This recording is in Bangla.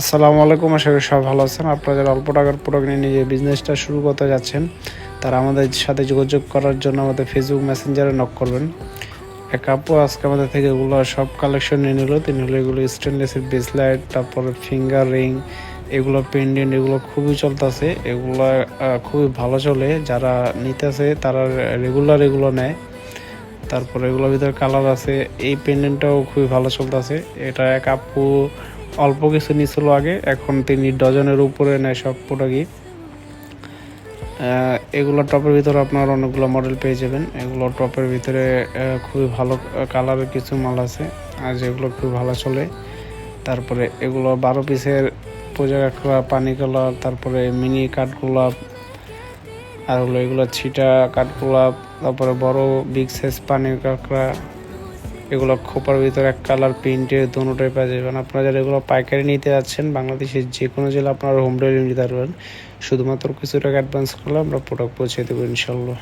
আসসালামু আলাইকুম, আশা করি সব ভালো আছেন। আপনারা যারা অল্প টাকার প্রোডাক্ট নিয়ে নিজের বিজনেসটা শুরু করতে যাচ্ছেন, তারা আমাদের সাথে যোগাযোগ করার জন্য আমাদের ফেসবুক মেসেঞ্জারে নক করবেন। এক আপু আজকে আমাদের থেকে এগুলো সব কালেকশন নিয়ে নিল। তিনি হলো এগুলো স্টেনলেসের বেসলাইট তারপরে ফিঙ্গার রিং এগুলো পেন্ডেন্ট এগুলো খুবই চলতেছে। এগুলো খুবই ভালো চলে। যারা নিতেছে, তারা রেগুলার এগুলো নেয়। তারপরে এগুলোর ভিতরে কালার আছে। এই পেন্ডেন্টটাও খুবই ভালো চলতেছে। এটা এক আপু অল্প কিছু নিছিল আগে এখন তিনি ডজনের উপরে নেয় সব আহ, এগুলো টপের ভিতরে আপনার অনেকগুলো মডেল পেয়ে যাবেন। এগুলো টপের ভিতরে খুবই ভালো কালারের কিছু মাল আছে আর যেগুলো খুবই ভালো চলে। তারপরে এগুলো বারো পিসের পূজা কাঁকড়া পানি কালার তারপরে মিনি কাঠগোলাপ আর হলো এগুলো ছিটা কাঠগোলাপ তারপরে বড় বিগ সাইজ পানি কাঁকড়া। এগুলো খোপার ভিতরে এক কালার প্রিন্টের দোনোটাই পাওয়া যাবেন আপনারা যারা এগুলো পাইকারি নিতে যাচ্ছেন, বাংলাদেশের যে কোনো জেলা আপনারা হোম ডেলিভারি নিতে পারবেন। শুধুমাত্র কিছু টাকা অ্যাডভান্স করলে আমরা প্রোডাক্ট পৌঁছে দেবো ইনশাল্লাহ